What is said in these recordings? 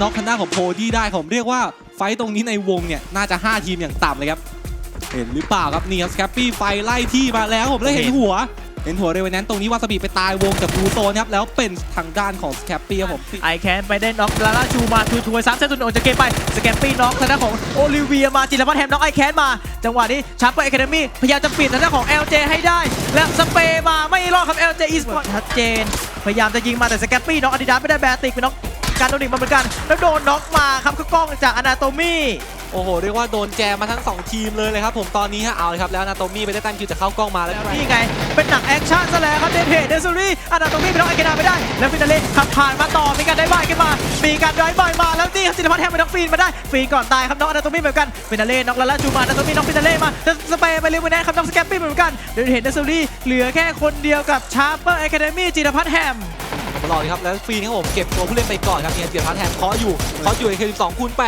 น็อกคันหน้าของโพดี้ได้ผมเรียกว่าไฟต์ตรงนี้ในวงเนี่ยน่าจะ 5 ทีมอย่างต่ำเลยครับ เห็นหรือเปล่าครับนี่ครับสแคปปี้ไฟไล่ที่มาแล้วผมได้เห็นหัว เห็นหัวเรเวนแนนตรงนี้วาซาบิไปตายวงกับบูโซนครับแล้วเป็นทางด้านของสแคปปี้ครับผมไอแคนไปได้น็อกลาล่าชูมาทูทวยสามเซตตุนออกจากเกมไปสแกปปี้น็อกทางด้านของโอลิเวียมาจิรพัฒน์แฮมน็อกไอแคนมาจังหวะนี้ชาร์ปเปอร์แอคาเดมี่พยายามจะปิดทางด้านของ LJ ให้ได้ และสเปย์มาไม่รอดครับ LJ e s p o r t ชัดเจน พยายามจะยิงมาแต่สแกปปี้น็อกอาดิดาสไม่ได้แบติกไปน็อก การโดนิกมาเหมือนกัน แล้วโดนน็อกมาครับก็กล้องจากอนาโตมี่โอ้โหเรียกว่าโดนแจมมาทั้ง 2 ทีมเลยเลยครับผมตอนนี้ฮะเอาเลยครับแล้วนาโตมี่ไปได้แต้มคิวจะเข้ากล้องมาแล้วแล้วนี่ไง เป็นหนังแอคชั่นซะแล้วครับเดนเพจเดซูรี่อนาโตมี่ไปน็อกไอเกนาไม่ได้ แล้วฟินาเล่ขับผ่านมาต่อมีการได้บายกันมา มีการไดรฟ์บายมาแล้วนี่ครับจิรพัฒน์แฮมไปน็อกฟีนมาได้ฟีนก่อนตายครับน็อกอนาโตมี่เหมือนกันฟินาเล่น็อกลาล่าจูมาอนาโตมี่น็อกฟินาเล่มาแต่สเปย์ไปเรียกแนนครับน็อกสแกปปี้เหมือนกันเดนเพจเดซูรี่เหลือแค่คนเดียวกับชาร์เปอร์แอคาเดมี่จิรพัฒน์แฮม ผมรอเลยครับ แล้วฟรีครับผมเก็บตัวผู้เล่นไปก่อนครับเนี่ยเจียรพัฒน์แทนเคาะอยู่เคาะอยู่ไอเค12คูณ8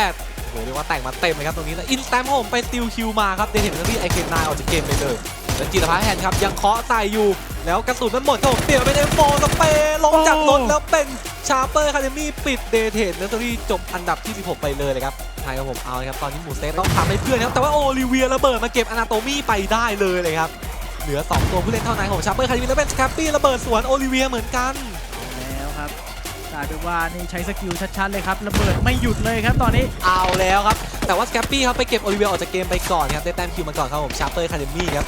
โอ้โหเรียกว่าแต่งมาเต็มเลยครับตรงนี้แล้วอินสแตมครับผมไปสติลคิวมาครับเดนเห็นแล้วที่ไอเคนนายออกจากเกมไปเลยแล้วจิรพัฒน์แทนครับยังเคาะใส่อยู่ แล้วกระสุนมันหมดครับผมเปลี่ยนไปเป็นโฟสเปย์ลงจากรถแล้วเป็นชาร์เปอร์คาเดมี่ปิดเดเทนเนอร์ซรี่จบอันดับที่ 16 ไปเลยเลยครับใช่ครับผมเอาเลยครับตอนนี้หมูเซฟต้องทำให้เพื่อนครับแต่ว่าโอลิเวียระเบิดมาเก็บอนาโตมี่ไปได้เลยเลยครับเหลือสองตัวผู้เล่นเท่านั้นของชาร์เปอร์คาเดมี่แล้วเป็นสแคปปี้ระเบิดสวนโอลิเวียเหมือนกัน ลายเป็นว่านี่ใช้สกิลชัดๆเลยครับระเบิดไม่หยุดเลยครับตอนนี้เอาแล้วครับ แต่ว่าสแคปปี้ครับไปเก็บโอลิเวียออกจากเกมไปก่อนครับได้แต้มคิวมาก่อนครับผมชาร์เปอร์คาเดมี่ครับ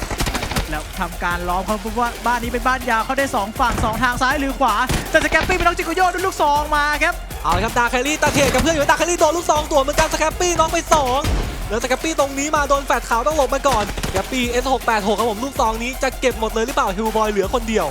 แล้วทำการล้อมเขาเพราะว่าบ้านนี้เป็นบ้านยาวเขาได้ 2 ฝั่ง 2 ทางซ้ายหรือขวา แต่สแกปปี้เป็นน้องจิโกโยด้วยลูกซองมาครับเอาเลยครับดาคารี่ตาเทกับเพื่อนอยู่ดาคารี่โดนลูกซองตัวเหมือนกันสแคปปี้น้องไปสองแล้วสแคปปี้ตรงนี้มาโดนแฟดขาวต้องหลบมาก่อนสแคปปี้ S686 ครับผมลูกซองนี้จะเก็บหมดเลยหรือเปล่าฮิวบอยเหลือคนเดียว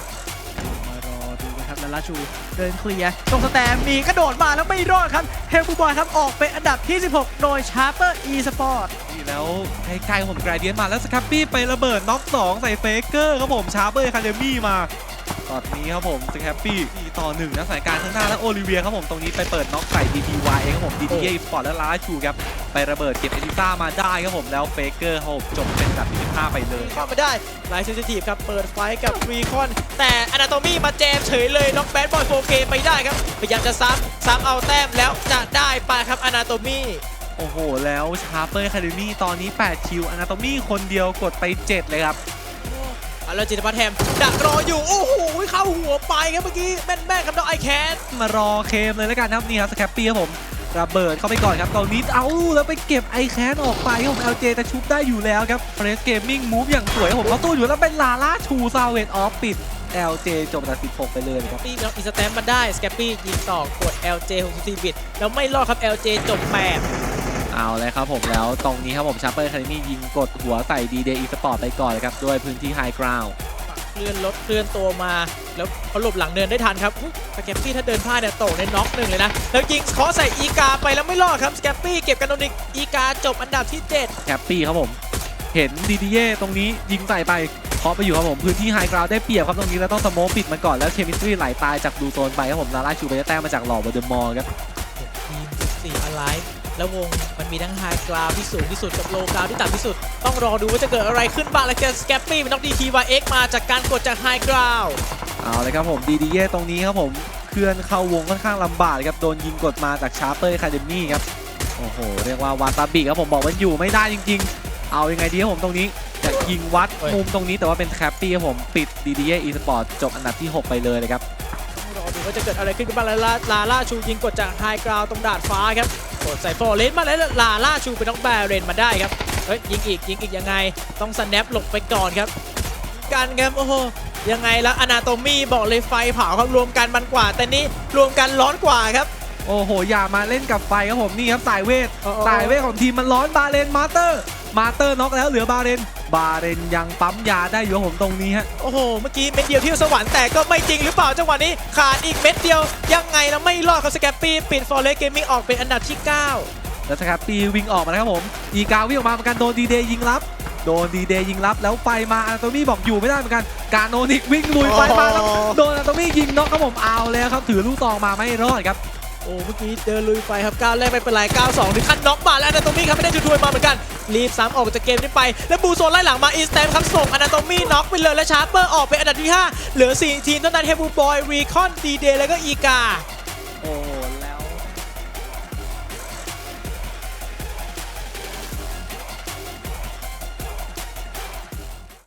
ลาชู เดินเคลียร์ตรงสแตมมีกระโดดมาแล้วไม่รอดครับ เฮลบูบอยครับออกเป็นอันดับที่ 16 โดยชาร์เปอร์อีสปอร์ตนี่แล้วใกล้ๆผมไกรเดียนมาแล้วสครับปี้ไประเบิดน็อก2ใส่เฟเกอร์ครับผมชาร์เปอร์คาเดมี่มา ตอนนี้ครับผมสแคปปี้ต่อหนึ่งนะสายการข้างหน้าแล้วโอลิเวียครับผมตรงนี้ไปเปิดน็อกใส่ DPY ครับผม DDA Sport และลาชูครับไประเบิดเก็บเอลิซ่ามาได้ครับผมแล้วเฟเกอร์ครับผมจบเป็นอันดับที่15ไปเลยเข้ามาได้ไลท์เซนซิทีฟครับเปิดไฟกับวีคอน แต่อนาโตมี่มาแจมเฉยเลยน็อกแบดบอยโฟเกไปได้ครับพยายามจะซ้ำซ้ำเอาแต้มแล้วจะได้ไปครับอนาโตมี่โอ้โห แล้วชาร์เปอร์คาเดมี่ตอนนี้ 8 คิวอนาโตมี่คนเดียวกดไป 7 เลยครับเอา แล้วจิตรพัฒน์แฮมดักรออยู่ โอ้โหเข้าหัวไปครับเมื่อกี้แม่นแม่นๆครับน้องไอแคนมารอเคมเลยแล้วกันครับนี่ครับสแคปปี้ครับผมระเบิดเข้าไปก่อนครับตอนนี้เอาแล้วไปเก็บไอแคนออกไปครับผม LJ จะชุบได้อยู่แล้วครับเฟรสเกมมิ่งมูฟอย่างสวยครับผมเอาตู้อยู่แล้วเป็นลาล่าชูซาเวตออฟปิด LJ จบอันดับ16 ไปเลยครับปีน้องอินสแตมมาได้ สแกปปี้ยิงต่อกด LJ 64บิตแล้วไม่รอดครับ LJ จบแปด เอาเลยครับผมแล้วตรงนี้ครับผมชาร์เปอร์คาเดมี่ยิงกดหัวใส่ดีเดย์อีสปอร์ตไปก่อนเลยครับ ด้วยพื้นที่ไฮกราวด์เคลื่อนรถเคลื่อนตัวมา แล้วเขาหลบหลังเดินได้ทันครับอุ๊ยสแกปปี้ถ้าเดินพลาดเนี่ยตกในน็อกหนึ่งเลยนะ แล้วยิงเคาะใส่อีกาไปแล้วไม่รอดครับสแกปปี้เก็บกันโดนิกอีกาจบอันดับที่7แฮปปี้ครับผม เห็นดีดีเย่ตรงนี้ยิงใส่ไปเคาะไปอยู่ครับผมพื้นที่ไฮกราวได้เปรียบครับตรงนี้แล้วต้องสโมกปิดมันก่อนแล้วเคมิสตรีไหลตายจากดูโซนไปครับผมลาล่าชูไปได้แต้มมาจากหล่อเบอร์เดอร์มอลครับทีม14 Alive แล้วงมันมีทั้งไฮกราวที่สูงที่สุดกับโลกราวที่ต่ำที่สุด ต้องรอดูว่าจะเกิดอะไรขึ้นบ้างแล้วเจอสแกปปี้เป็นน็อกดีทีวาเอ็กมาจากการกดจากไฮกราวเอาเลยครับผมดีดีเย่ตรงนี้ครับผมเคลื่อนเข้าวงค่อนข้างลำบากครับโดนยิงกดมาจากชาร์เปอร์คาเดมี่ครับโอ้โหเรียกว่าวาซาบิครับผมบอกว่าอยู่ไม่ได้จริง ๆ เอายังไงดีครับผมตรงนี้จะยิงวัดมุมตรงนี้แต่ว่าเป็นแคปปี้ครับผมปิดดีดีเย่อีสปอร์ตจบอันดับที่ 6 ไปเลยเลยครับ ว่าจะเกิดอะไรขึ้นกันบ้างแล้วลาลาล่าชูยิงกดจากไฮกราวตรงดาดฟ้าครับกดใส่ฟอร์เรนมาแล้วลาล่าชูเป็นน้องแบเรนมาได้ครับเฮ้ยยิงอีกยิงอีกยังไง ต้องสแนปหลบไปก่อนครับกันครับโอ้โหยังไงแล้วอนาโตมีบอกเลยไฟเผาครับรวมกันมันกว่า แต่นี่รวมกันร้อนกว่าครับโอ้โห อย่ามาเล่นกับไฟครับผมนี่ครับสายเวทโอ้โหสายเวทของทีมมันร้อนบาเรนมาสเตอร์ มาสเตอร์น็อกแล้วเหลือบาเรน บาเรนยังปั๊มยาได้อยู่ครับผมตรงนี้ฮะโอ้โห เมื่อกี้เม็ดเดียวเที่ยวสวรรค์แต่ก็ไม่จริงหรือเปล่าจังหวะนี้ขาดอีกเม็ดเดียว ยังไงแล้วไม่รอดครับสแกปปี้ปิดฟอร์เรสเกมมิ่งออกเป็นอันดับที่ 9 แล้วสครับปีวิ่งออกมานะครับผม อีกาวิ่งออกมาเหมือนกันโดนดีเดย์ยิงรับโดนดีเดย์ยิงรับแล้วไฟมาอาโตมี่บอกอยู่ไม่ได้เหมือนกัน การโนนิกวิ่งลุยไฟมาแล้วโดนอาโตมี่ยิงน็อกครับผมเอาแล้วครับถือลูกซองมาไม่รอดครับ โอ้เมื่อกี้เดินลุยไฟครับก้าวแรกไม่เป็นไรก้าวสองถึงขั้นน็อกมาแล้วอนาโตมี่ครับไม่ได้จุดทวยมาเหมือนกัน รีบซ้ำออกจากเกมนี้ไป แล้วบูโซนไล่หลังมาอีสแตมครับส่งอนาโตมี่น็อกไปเลยและชาร์เปอร์ออกเป็นอันดับที่ 5 เหลือ 4 ทีมเท่านั้นเฮบูบอยรีคอนดีเดย์แล้วก็อีกา